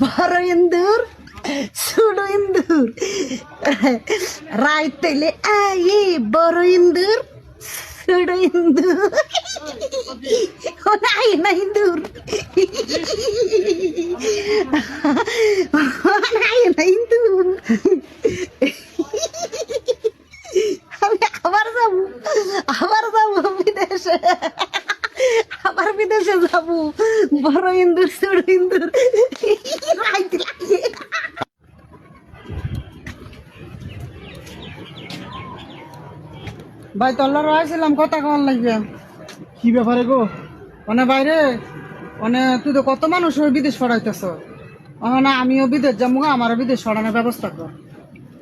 বড় ইন্দুর ছোট ইন্দুর রাইতেলে আই বড় ইন্দুর ছোট ইন্দুর নাই না ইন্দুর নাই না ইন্দুর আমি আবার যাব আবার যাব বিদেশে যাব। বড় ইন্দুর ছোট ইন্দুর ভাই তল্লার আসছিলাম কথা কল লাগবে। কি ব্যাপারে গো? মানে বাইরে মানে তুই তো কত মানুষ ওই বিদেশ পড়াইতেছ না আমিও বিদেশ যাব গো, আমারও বিদেশ পড়ানোর ব্যবস্থা কর।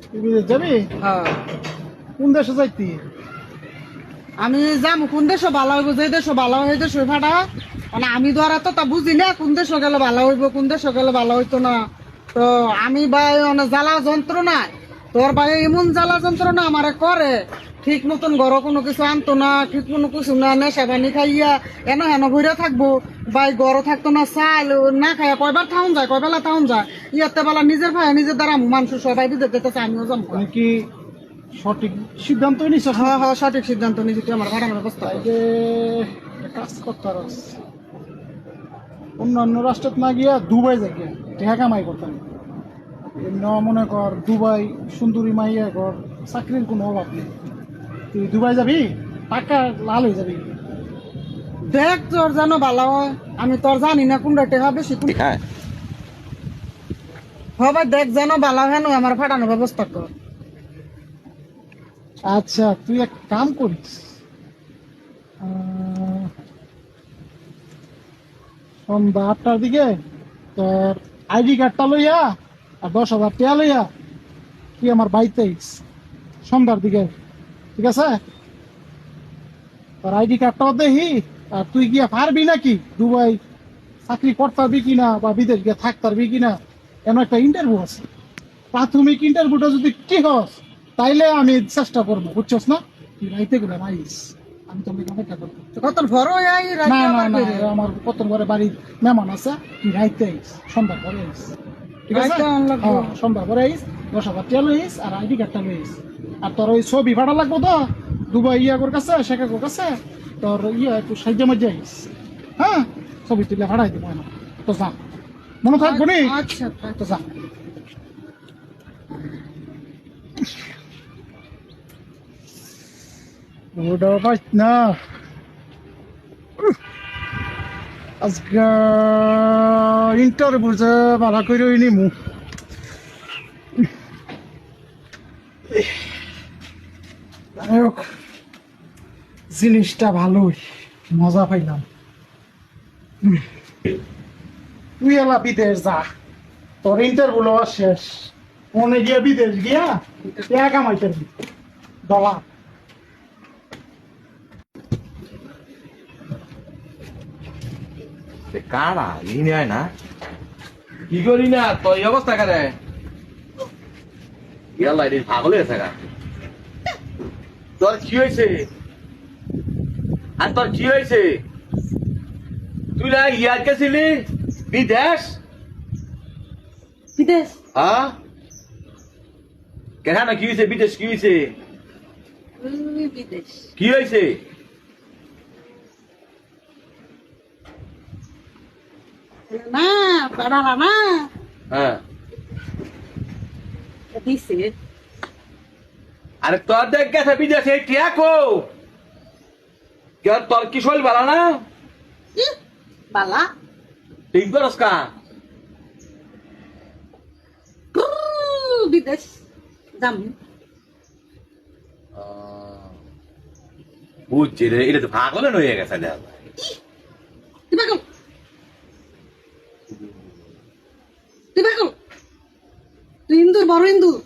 তুই বিদেশ যাবি? হ্যাঁ। কোন দেশে যাইতি? আমি যাম, কোন দেশে ভালো হইব? যে দেশে ভালো হয় দেশে ফাটা। মানে আমি দ্বারা তো তা বুঝি না কোন দেশে গেলে ভালো হইব, কোন দেশে গেলে ভালো হইতো না। তো আমি ভাই অনেক জ্বালা যন্ত্রণা তোর ভাই এমন জ্বালা যন্ত্রণা আমারে করে ঠিক মতন ঘর কোনো কিছু আনতো না, ঠিক কোনো কিছু না, নেশা পানি খাইয়া, এন হেন ঘুরে থাকব। ভাই ঘর থাকতো না, চাল, না খাইয়া কয়বার থাউন যায় কয় বেলা থাউন যায়। ইয়াতে বেলা নিজের ভাই, নিজের দ্বারা মানুষ সবাই দিতে যেতেছে, আমিও যাব মানে কি সঠিক সিদ্ধান্ত নিছ। হ্যাঁ হ্যাঁ সঠিক সিদ্ধান্ত নিজে তুই আমার ঘটনার। যে কাজ করতে অন্যান্য রাষ্ট্রত না গিয়া দুবাই যাই গিয়া টেহা কামাই করতাম এমনি মনে কর দুবাই সুন্দরী মাইয়া কর চাকরির কোনো অভাব নেই। তুই দুবাই যাবি টাকা লাল হয়ে যাবি। দেখ তোর যেন ভালো হয় আমি তোর জানি না কোনটা টেকা বেশি কোন হ্যাঁ। হবে দেখ যেন ভালো হয় আমার ফাটানোর ব্যবস্থা কর। আচ্ছা তুই এক কাম করিস। সন্ধ্যা আটটার দিকে তোর আইডি কার্ডটা লইয়া আর দশ হাজার টাকা লইয়া তুই আমার বাড়িতে সন্ধ্যার দিকে, ঠিক আছে? তোর আইডি কার্ডটাও দেখি, আর তুই গিয়া পারবি নাকি দুবাই চাকরি করতে পারবি কিনা বা বিদেশ গিয়ে থাকতে পারবি কিনা? এমন একটা ইন্টারভিউ আছে। প্রাথমিক ইন্টারভিউটা যদি ঠিক হস তাইলে আমি চেষ্টা করব বুঝছস না? তুই রাইতে করে রাইস আমি তোকে অপেক্ষা করব। কত বড় না না না আমার কত ঘরে বাড়ির মেহমান আছে তুই রাইতে আইস সন্ধ্যা করে আইস। ঠিক আছে। হ্যাঁ, সন্ধ্যা আইস দশ হাজার টাকা লইস আর আইডি কার্ডটা লইস আর তোর ওই ছবি ভাড়া লাগবো তো দুবাই ইয়াগোর কাছে শেখাগোর কাছে তোর ইয়া একটু সাহায্য মাঝে আইস। হ্যাঁ ছবি তুলে ভাড়াই দিব না তো যা। মনে থাকব নি? আচ্ছা। তো যা। ওটা পাইস না। আজকে ইন্টারভিউ যে ভাড়া করে নিমু। যাই হোক, জিনিসটা ভালোই মজা পাইলাম। তুই এলা বিদেশ যা তোর ইন্টারভিউ শেষ। মনে গিয়া বিদেশ গিয়া টাকা কামাইতে ডলার কারা? ইনি হয় না? কি করি না? তো এই অবস্থা করে? ইয়াল্লা এটি পাগল হয়ে থাকা। তোর কি হয়েছে? আর তোর কি হয়েছে? তুই না ইয়ার গেছিলি বিদেশ? বিদেশ? হ্যাঁ কেন? কি হয়েছে? বিদেশ কি হয়েছে? বিদেশ। কি হয়েছে? না হ্যাঁ। দিছে। আরে তোর দেখ গেছে বিদেশে টিয়াকো কে? তোর কি শৈল বালা না? বালা। ঠিক করস কা? বিদেশ যাম। বুঝছি রে এটা তো পাগলেন হয়ে গেছে দেখ তুই পাগল তুই পাগল তুই ইন্দুর বড় ইন্দুর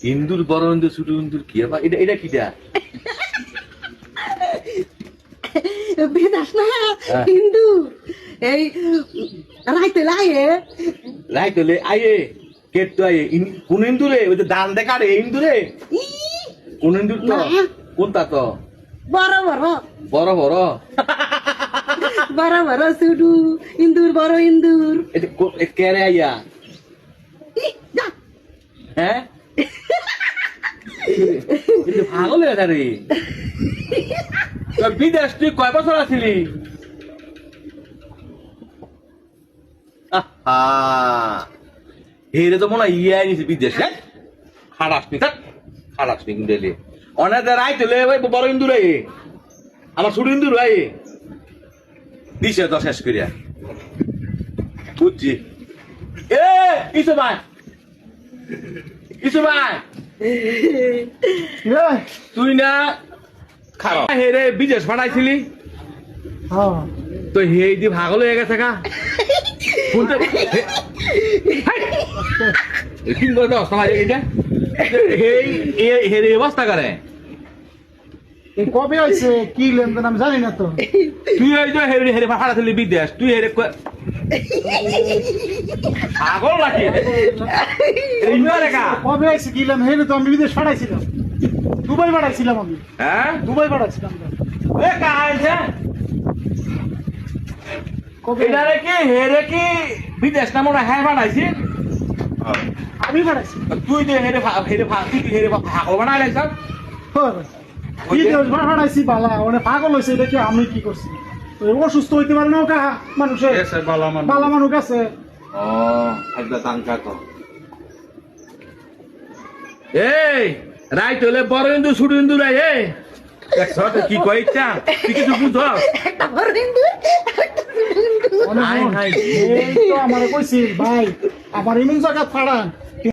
ইন্দুর বড় ইন্দুর ছোট ইন্দুর কি? আবার এটা এটা কিটা? বিদেশ না হ্যাঁ। ইন্দুর এই রাইতে লাগে রাই তোলে আয়ে কেট তো আয়ে ইন- কোন ইন্দুরে ওই যে দান দেখা রে ইন্দুরে কোন ইন্দুর তো। কোনটা তো? বড় বড়। বড় বড়। বারা বারা সুডু ইন্দুর বড় ইন্দুর। কেরে আইয়া। হ্যাঁ? পাগল হয়ে গেছে রে। তোর বিদেশ, তুই কয় বছর আহা। হেরে তো মনে হয় ইয়ে নিছে বিদেশ হ্যাঁ? খারাপ নি, থাক। খারাপ নি কিন্তু অনেক রাই তোলে ভাই বড় ইন্দুর আই। আমার ছোট ইন্দুর ভাই দিছে তো শেষ করিয়া। বুঝছি। এ কিছু ভাই। কিছু ভাই তুই না খারাপ হেরে বিদেশ পাঠাইছিলি হ্যাঁ। তো হেই দি ভাগল হয়ে গেছে কা শুনতে কি করে দশ টাকা এটা হেই হেরে অবস্থা করে? কবে হয়েছে? কি লেনদেন? আমি জানি না তো। তুই ওই যে হেরে হেরে পাঠাইছিলি বিদেশ তুই হেরে পাগল নাকি? এই নয় কা কবে হয়েছে কি লেন হেনে তো আমি বিদেশ পাঠাইছিলাম। দুবাই পাঠাইছিলাম আমি। হ্যাঁ? দুবাই পাঠাইছিলাম তো। এ কাছে কবে? এটা রে কি? হেরে কি? বিদেশ না মনে হয় বানাইছি? আমি পাঠাইছি। তুই যে হেরে হেরে তুই হেরে ভাগল বানাই লাগছ বালা মানে পাগল হয়েছে এটা কি আমি কি করছি? তো অসুস্থ হইতে পারে না ওকা মানুষের বালা মানুষ। আছে। ও একটা তাঙ্কা তো। এই রাইট হলে বড় ইন্দু ছোট ইন্দু রাই এ। দেখছ তো কি তুই কিছু বুঝ বড় তো আমার কইছি ভাই আমার এমন জায়গা ফাড়ান।